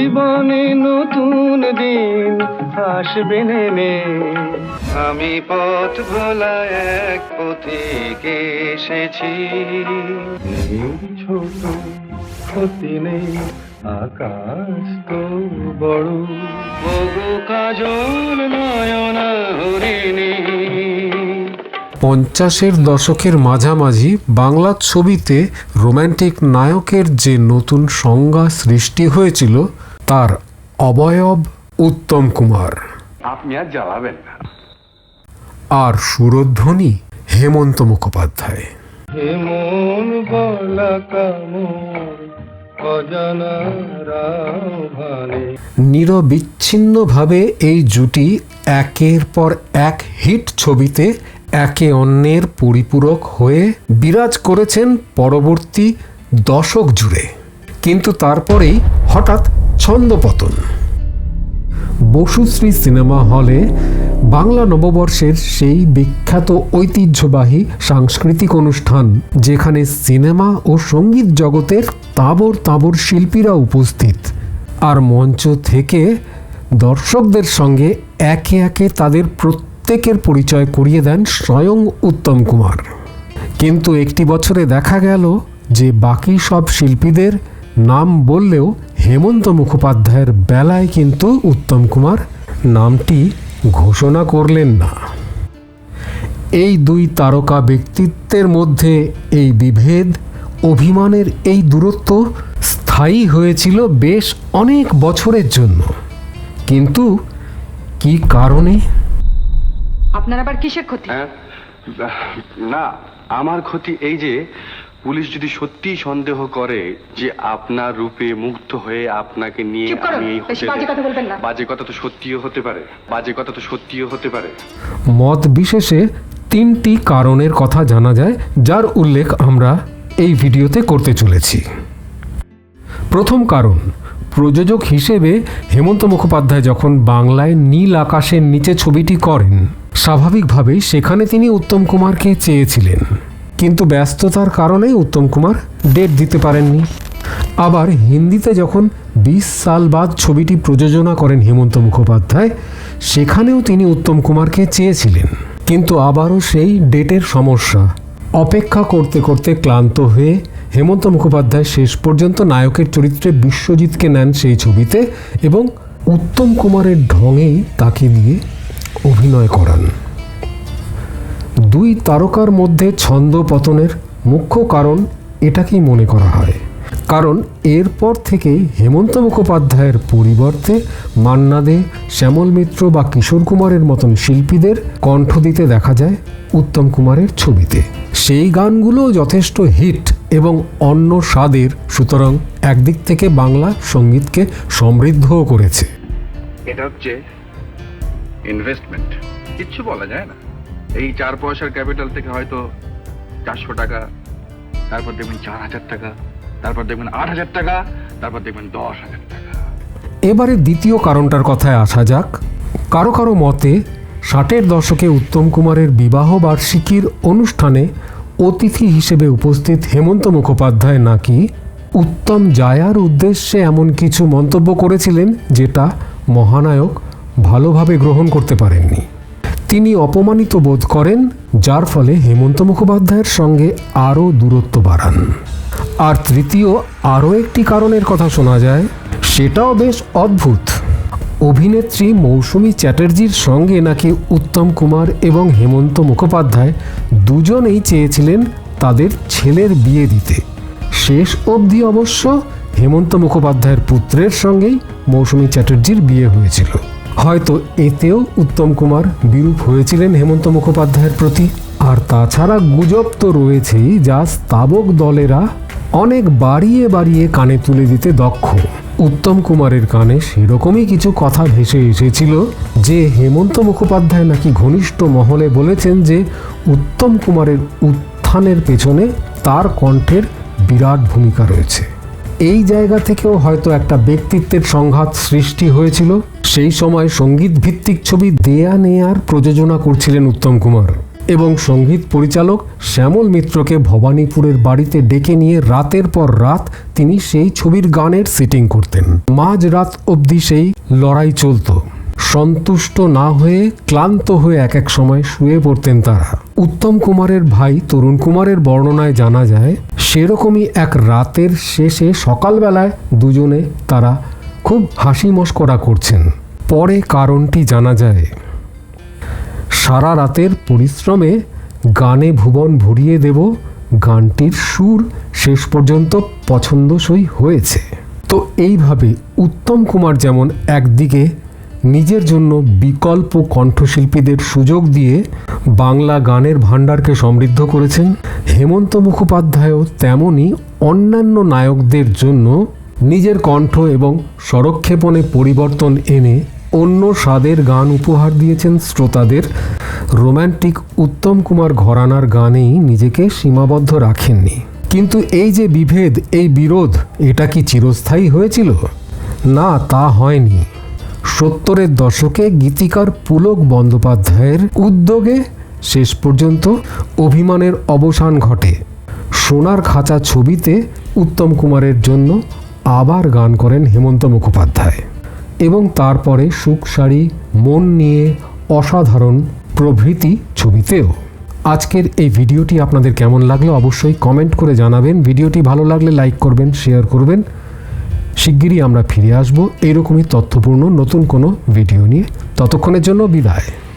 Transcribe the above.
জীবনে নতুন দিন আসবে নেমে। আমি পথ ভোলা এক পথিক এসেছি। ছোট ক্ষতি নেই আকাশ তো বড়। বহু কাজল নয়না হরিণী। পঞ্চাশের দশকের মাঝামাঝি বাংলা ছবিতে রোম্যান্টিক নায়কের যে নতুন সংজ্ঞা সৃষ্টি হয়েছিল তার অবয়ব উত্তম কুমার। আপনি আর জ্বালাবেন না। আর সুরধ্বনি হেমন্ত মুখোপাধ্যায়। হেমন বলা কামর অজানা রাভানে নিরবিচ্ছিন্নভাবে এই জুটি একের পর এক হিট ছবিতে একে অন্যের পরিপূরক হয়ে বিরাজ করেছেন পরবর্তী দশক জুড়ে। কিন্তু তারপরেই হঠাৎ ছন্দপতন। বসুশ্রী সিনেমা হলে বাংলা নববর্ষের সেই বিখ্যাত ঐতিহ্যবাহী সাংস্কৃতিক অনুষ্ঠান, যেখানে সিনেমা ও সংগীত জগতের তাবর তাবর শিল্পীরা উপস্থিত। আর মঞ্চ থেকে দর্শকদের সঙ্গে একে একে তাদের প্রত্যেকের পরিচয় করিয়ে দেন স্বয়ং উত্তম কুমার। কিন্তু একটি বছরে দেখা গেল যে বাকি সব শিল্পীদের নাম বললেও হেমন্ত মুখোপাধ্যায়ের বেলায় কিন্তু উত্তম কুমার নামটি ঘোষণা করলেন না। এই দুই তারকা ব্যক্তিত্বের মধ্যে এই বিভেদ অভিমানের এই দূরত্ব স্থায়ী হয়েছিল বেশ অনেক বছরের জন্য। কিন্তু কি কারণে? আপনার আবার কিসের ক্ষতি? হ্যাঁ না আমার ক্ষতি এই যে পুলিশ যদি সত্যি সন্দেহ করে যে আপনার রূপে মুগ্ধ হয়ে আপনাকে নিয়ে আমি এই হোটেলে-। বাজে কথা তো সত্যিও হতে পারে বাজে কথা তো সত্যিও হতে পারে। মত বিশেষে তিনটি কারণের কথা জানা যায় যার উল্লেখ আমরা এই ভিডিওতে করতে চলেছি। প্রথম কারণ প্রযোজক হিসেবে হেমন্ত মুখোপাধ্যায় যখন বাংলায় নীল আকাশের নিচে ছবিটি করেন স্বাভাবিকভাবেই সেখানে তিনি উত্তম কুমারকে চেয়েছিলেন। কিন্তু ব্যস্ততার কারণেই উত্তম কুমার ডেট দিতে পারেননি। আবার হিন্দিতে যখন বিশ সাল বাদ ছবিটি প্রযোজনা করেন হেমন্ত মুখোপাধ্যায়, সেখানেও তিনি উত্তম কুমারকে চেয়েছিলেন। কিন্তু আবারও সেই ডেটের সমস্যা। অপেক্ষা করতে করতে ক্লান্ত হয়ে হেমন্ত মুখোপাধ্যায় শেষ পর্যন্ত নায়কের চরিত্রে বিশ্বজিৎকে নেন সেই ছবিতে এবং উত্তম কুমারের ঢঙেই তাকে দিয়ে অভিনয় করান। দুই তারকার মধ্যে ছন্দ পতনের মুখ্য কারণ এটাকেই মনে করা হয়। কারণ এরপর থেকেই হেমন্ত মুখোপাধ্যায়ের পরিবর্তে মান্না দে শ্যামল মিত্র বা কিশোর কুমারের মতন শিল্পীদের কণ্ঠ দিতে দেখা যায় উত্তম কুমারের ছবিতে। সেই গানগুলো যথেষ্ট হিট এবং অন্য স্বাদের, সুতরাং একদিক থেকে বাংলা সঙ্গীতকে সমৃদ্ধও করেছে। এটা হচ্ছে ইনভেস্টমেন্ট কিচ্ছু বলা যায় না। এই চার পয়সার ক্যাপিটাল থেকে হয়তো চারশো টাকা, তারপর দেখবেন চার হাজার টাকা, তারপর দেখবেন আট হাজার টাকা, তারপর দেখবেন দশ হাজার টাকা। এবারে দ্বিতীয় কারণটার কথায় আসা যাক। কারও কারও মতে ষাটের দশকে উত্তম কুমারের বিবাহ বার্ষিকীর অনুষ্ঠানে অতিথি হিসেবে উপস্থিত হেমন্ত মুখোপাধ্যায় নাকি উত্তম জায়ার উদ্দেশ্যে এমন কিছু মন্তব্য করেছিলেন যেটা মহানায়ক ভালোভাবে গ্রহণ করতে পারেননি? তিনি অপমানিত বোধ করেন, যার ফলে হেমন্ত মুখোপাধ্যায়ের সঙ্গে আরও দূরত্ব বাড়ান। আর তৃতীয়, আরও একটি কারণের কথা শোনা যায়, সেটাও বেশ অদ্ভুত। অভিনেত্রী মৌসুমী চ্যাটার্জির সঙ্গে নাকি উত্তম কুমার এবং হেমন্ত মুখোপাধ্যায় দুজনেই চেয়েছিলেন তাদের ছেলের বিয়ে দিতে। শেষ অবধি অবশ্য হেমন্ত মুখোপাধ্যায়ের পুত্রের সঙ্গেই মৌসুমী চ্যাটার্জির বিয়ে হয়েছিল। হয়তো এতেও উত্তম কুমার বিরূপ হয়েছিলেন হেমন্ত মুখোপাধ্যায়ের প্রতি। আর তাছাড়া গুজব তো রয়েছেই যা স্তাবক দলেরা অনেক বাড়িয়ে বাড়িয়ে কানে তুলে দিতে দক্ষ। উত্তম কুমারের কানে সেরকমই কিছু কথা ভেসে এসেছিল, যে হেমন্ত মুখোপাধ্যায় নাকি ঘনিষ্ঠ মহলে বলেছেন যে উত্তম কুমারের উত্থানের পেছনে তার কণ্ঠের বিরাট ভূমিকা রয়েছে। এই জায়গা থেকেও হয়তো একটা ব্যক্তিত্বের সংঘাত সৃষ্টি হয়েছিল। সেই সময় সংগীত ভিত্তিক ছবি দেয়া নেয়ার প্রযোজনা করছিলেন উত্তম কুমার এবং সংগীত পরিচালক শ্যামল মিত্রকে ভবানীপুরের বাড়িতে ডেকে নিয়ে রাতের পর রাত তিনি সেই ছবির গানের সেটিং করতেন। মাঝ রাত অবধি সেই লড়াই চলতো। সন্তুষ্ট না হয়ে ক্লান্ত হয়ে এক এক সময় শুয়ে পড়তেন তারা। উত্তম কুমারের ভাই তরুণ কুমারের বর্ণনায় জানা যায়, সেরকমই এক রাতের শেষে সকালবেলায় দুজনে তারা খুব হাসি মস্করা করছেন। পরে কারণটি জানা যায়, সারা রাতের পরিশ্রমে গানে ভুবন ভরিয়ে দেব, গানটির সুর শেষ পর্যন্ত পছন্দসই হয়েছে। তো এইভাবে উত্তম কুমার যেমন একদিকে নিজের জন্য বিকল্প কণ্ঠশিল্পীদের সুযোগ দিয়ে বাংলা গানের ভাণ্ডারকে সমৃদ্ধ করেছেন হেমন্ত মুখোপাধ্যায়ও তেমনই অন্যান্য নায়কদের জন্য নিজের কণ্ঠ এবং স্বরক্ষেপণে পরিবর্তন এনে অন্য স্বাদের গান উপহার দিয়েছেন শ্রোতাদের। রোম্যান্টিক উত্তম কুমার ঘরানার গানেই নিজেকে সীমাবদ্ধ রাখেননি। কিন্তু এই যে বিভেদ, এই বিরোধ, এটা কি চিরস্থায়ী হয়েছিল? না, তা হয়নি। সত্তরের দশকে গীতিকার পুলক বন্দ্যোপাধ্যায়ের উদ্যোগে শেষ পর্যন্ত অভিমানের অবসান ঘটে। সোনার খাঁচা ছবিতে উত্তম কুমারের জন্য আবার গান করেন হেমন্ত মুখোপাধ্যায় এবং তারপরে সুখ শাড়ি, মন নিয়ে অসাধারণ প্রভৃতি ছবিতেও। আজকের এই ভিডিওটি আপনাদের কেমন লাগল অবশ্যই কমেন্ট করে জানাবেন। ভিডিওটি ভালো লাগলে লাইক করবেন, শেয়ার করবেন। শিগগিরই আমরা ফিরে আসব এরকমই তথ্যপূর্ণ নতুন কোনো ভিডিও নিয়ে। ততক্ষণের জন্য বিদায়।